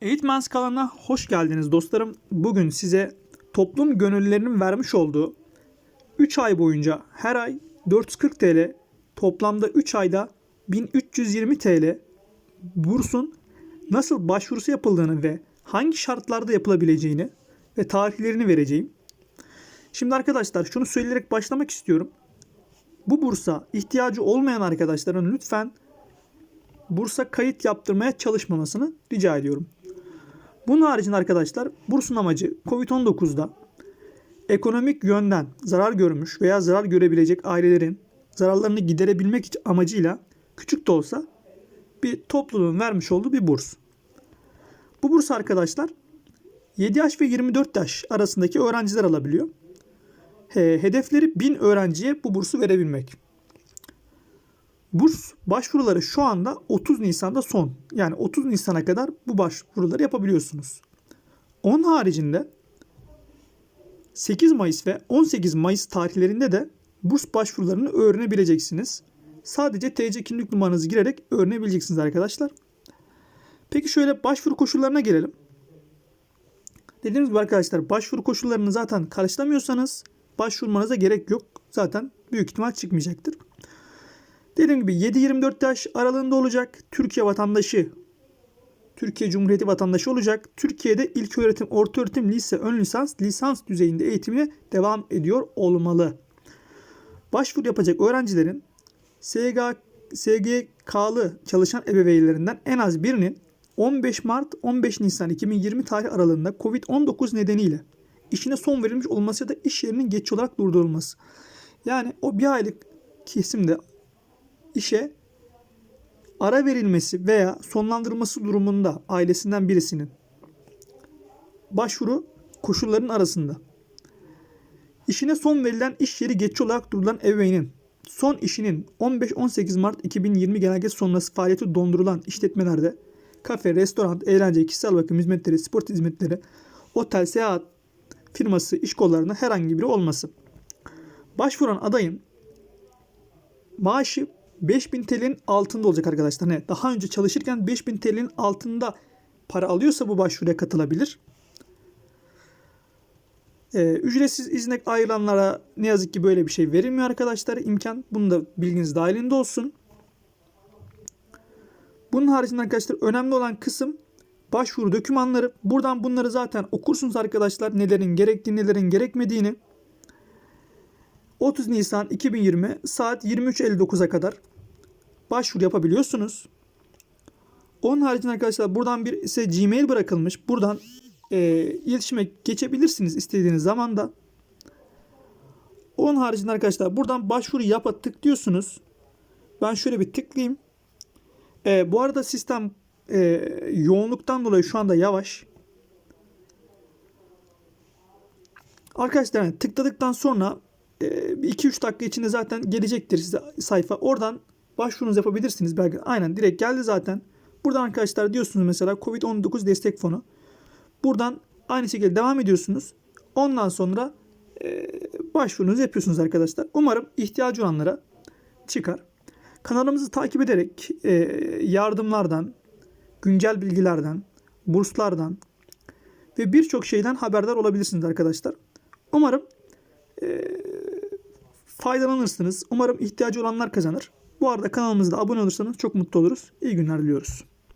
Eğitmens kanalına hoş geldiniz dostlarım. Bugün size toplum gönüllülerinin vermiş olduğu 3 ay boyunca her ay 440 TL toplamda 3 ayda 1320 TL bursun nasıl başvurusu yapıldığını ve hangi şartlarda yapılabileceğini ve tarihlerini vereceğim. Şimdi arkadaşlar şunu söyleyerek başlamak istiyorum. Bu bursa ihtiyacı olmayan arkadaşların lütfen bursa kayıt yaptırmaya çalışmamasını rica ediyorum. Bunun haricinde arkadaşlar bursun amacı Covid-19'da ekonomik yönden zarar görmüş veya zarar görebilecek ailelerin zararlarını giderebilmek amacıyla küçük de olsa bir topluluğun vermiş olduğu bir burs. Bu burs arkadaşlar 7 yaş ve 24 yaş arasındaki öğrenciler alabiliyor. He- Hedefleri 1000 öğrenciye bu bursu verebilmek. Burs başvuruları şu anda 30 Nisan'da son. Yani 30 Nisan'a kadar bu başvuruları yapabiliyorsunuz. Onun haricinde 8 Mayıs ve 18 Mayıs tarihlerinde de burs başvurularını öğrenebileceksiniz. Sadece TC kimlik numaranızı girerek öğrenebileceksiniz arkadaşlar. Peki şöyle başvuru koşullarına gelelim. Dediğimiz gibi arkadaşlar başvuru koşullarını zaten karşılamıyorsanız başvurmanıza gerek yok. Zaten büyük ihtimal çıkmayacaktır. Dediğim gibi 7-24 yaş aralığında olacak. Türkiye vatandaşı, Türkiye Cumhuriyeti vatandaşı olacak. Türkiye'de ilk öğretim, orta öğretim, lise, ön lisans, lisans düzeyinde eğitimine devam ediyor olmalı. Başvuru yapacak öğrencilerin SG, SGK'lı çalışan ebeveynlerinden en az birinin 15 Mart 15 Nisan 2020 tarih aralığında Covid-19 nedeniyle işine son verilmiş olması ya da iş yerinin geç olarak durdurulması. Yani o bir aylık kesimde işe ara verilmesi veya sonlandırılması durumunda ailesinden birisinin başvuru koşullarının arasında işine son verilen iş yeri geçici olarak durulan ebeveynin son işinin 15-18 Mart 2020 genelgesi sonrası faaliyeti dondurulan işletmelerde kafe, restoran, eğlence, kişisel bakım hizmetleri, spor hizmetleri, otel, seyahat firması, iş kollarında herhangi biri olması. Başvuran adayın maaşı 5000 TL'nin altında olacak arkadaşlar. Ne? Daha önce çalışırken 5000 TL'nin altında para alıyorsa bu başvuruya katılabilir. Ee, ücretsiz izne ayrılanlara ne yazık ki böyle bir şey verilmiyor arkadaşlar. İmkan. Bunu da bilginiz dahilinde olsun. Bunun haricinde arkadaşlar önemli olan kısım başvuru dokümanları. Buradan bunları zaten okursunuz arkadaşlar. Nelerin gerektiğini, nelerin gerekmediğini. 30 Nisan 2020 saat 23.59'a kadar başvuru yapabiliyorsunuz. Onun haricinde arkadaşlar buradan bir ise Gmail bırakılmış. Buradan e, iletişime geçebilirsiniz istediğiniz zaman da. Onun haricinde arkadaşlar buradan başvuru yapa tıklıyorsunuz. Ben şöyle bir tıklayayım. E, bu arada sistem e, yoğunluktan dolayı şu anda yavaş. Arkadaşlar yani tıkladıktan sonra 2-3 dakika içinde zaten gelecektir size sayfa. Oradan başvurunuzu yapabilirsiniz. Belki aynen direkt geldi zaten. Buradan arkadaşlar diyorsunuz mesela Covid-19 destek fonu. Buradan aynı şekilde devam ediyorsunuz. Ondan sonra e, başvurunuzu yapıyorsunuz arkadaşlar. Umarım ihtiyacı olanlara çıkar. Kanalımızı takip ederek e, yardımlardan, güncel bilgilerden, burslardan ve birçok şeyden haberdar olabilirsiniz arkadaşlar. Umarım e, faydalanırsınız. Umarım ihtiyacı olanlar kazanır. Bu arada kanalımıza da abone olursanız çok mutlu oluruz. İyi günler diliyoruz.